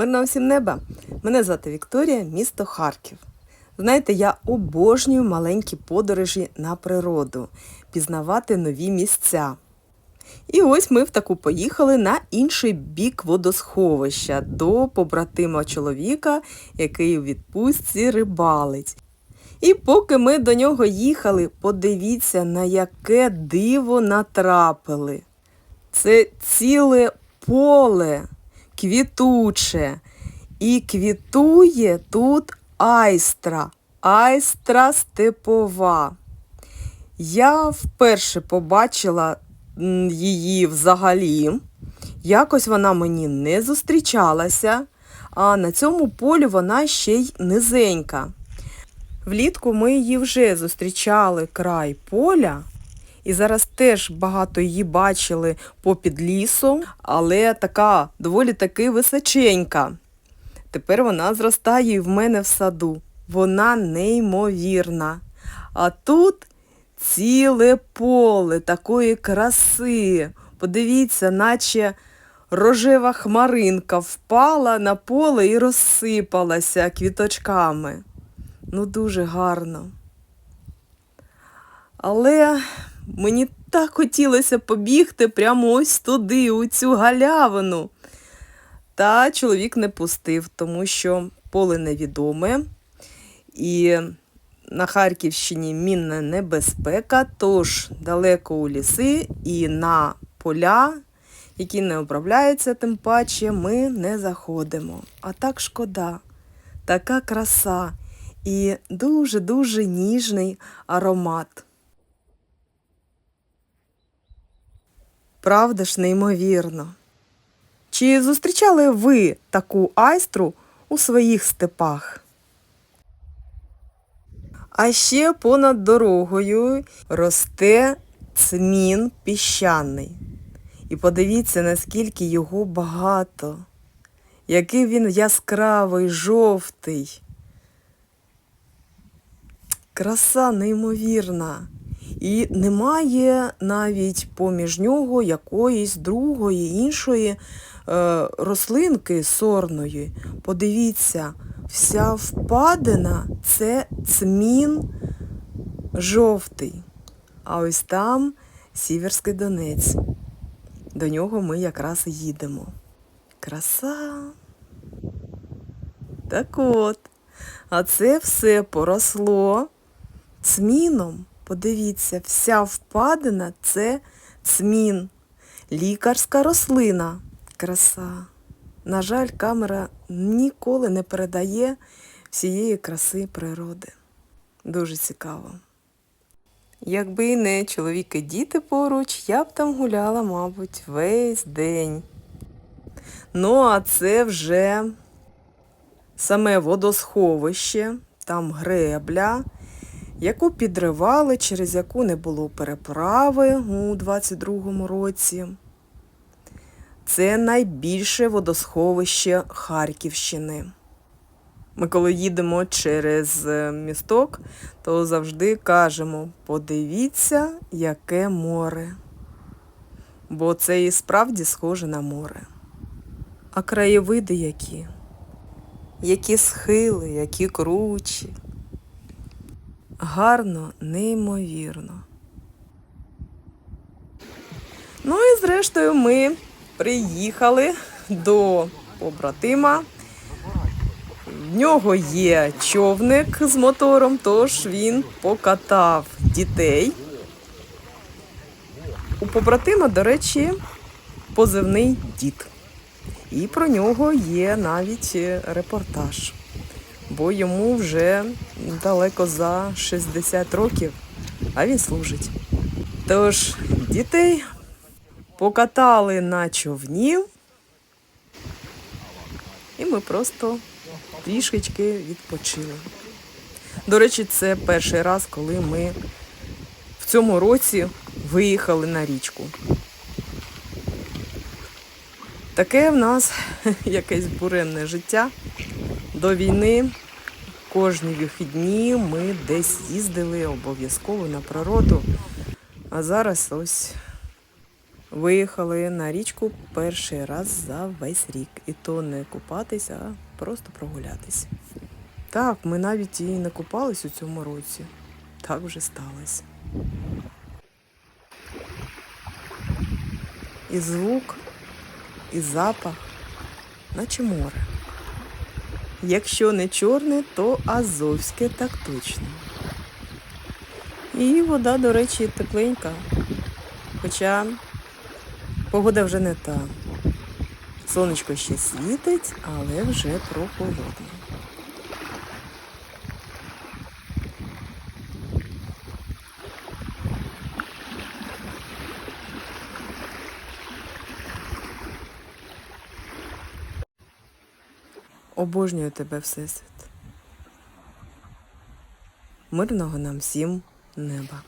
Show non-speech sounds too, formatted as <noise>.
Мирного всім неба! Мене звати Вікторія, місто Харків. Знаєте, я обожнюю маленькі подорожі на природу, пізнавати нові місця. І ось ми в таку поїхали на інший бік водосховища до побратима чоловіка, який у відпустці рибалить. І поки ми до нього їхали, подивіться, на яке диво натрапили. Це ціле поле квітуче. І квітує тут айстра, айстра степова. Я вперше побачила її взагалі. Якось вона мені не зустрічалася, а на цьому полі вона ще й низенька. Влітку ми її вже зустрічали край поля, і зараз теж багато її бачили попід лісом, але така доволі таки височенька. Тепер вона зростає і в мене в саду. Вона неймовірна. А тут ціле поле такої краси. Подивіться, наче рожева хмаринка впала на поле і розсипалася квіточками. Ну, дуже гарно. Але мені так хотілося побігти прямо ось туди, у цю галявину. Та чоловік не пустив, тому що поле невідоме. І на Харківщині мінна небезпека, тож далеко у ліси і на поля, які не обробляються, тим паче, ми не заходимо. А так шкода, така краса і дуже-дуже ніжний аромат. Правда ж, неймовірно. Чи зустрічали ви таку айстру у своїх степах? А ще понад дорогою росте цмін піщаний. І подивіться, наскільки його багато, який він яскравий, жовтий. Краса неймовірна. І немає навіть поміж нього якоїсь другої, іншої е, рослинки сорної. Подивіться, вся впадина це цмін жовтий. А ось там Сіверський Донець. До нього ми якраз їдемо. Краса. Так от, а це все поросло цміном. Подивіться, вся впадина це цмін. Лікарська рослина. Краса. На жаль, камера ніколи не передає всієї краси природи. Дуже цікаво. Якби і не чоловік і діти поруч, я б там гуляла, мабуть, весь день. Ну, а це вже саме водосховище, там гребля яку підривали, через яку не було переправи у 22-му році. Це найбільше водосховище Харківщини. Ми коли їдемо через е, місток, то завжди кажемо, подивіться, яке море. Бо це і справді схоже на море. А краєвиди які? Які схили, які кручі гарно, неймовірно. Ну і зрештою ми приїхали до побратима. В нього є човник з мотором, тож він покатав дітей. У побратима, до речі, позивний дід. І про нього є навіть репортаж бо йому вже далеко за 60 років, а він служить. Тож дітей покатали на човнів, і ми просто трішечки відпочили. До речі, це перший раз, коли ми в цьому році виїхали на річку. Таке в нас <laughs> якесь буремне життя. До війни кожні вихідні ми десь їздили обов'язково на природу. А зараз ось Виїхали на річку перший раз за весь рік. І то не купатися, а просто прогулятись. Так, ми навіть і не купались у цьому році. Так вже сталося. І звук, і запах, наче море. Якщо не чорне, то азовське так точно. І вода, до речі, тепленька. Хоча погода вже не та. Сонечко ще світить, але вже прохолодно. Обожнюю тебе, Всесвіт. Мирного нам всім неба.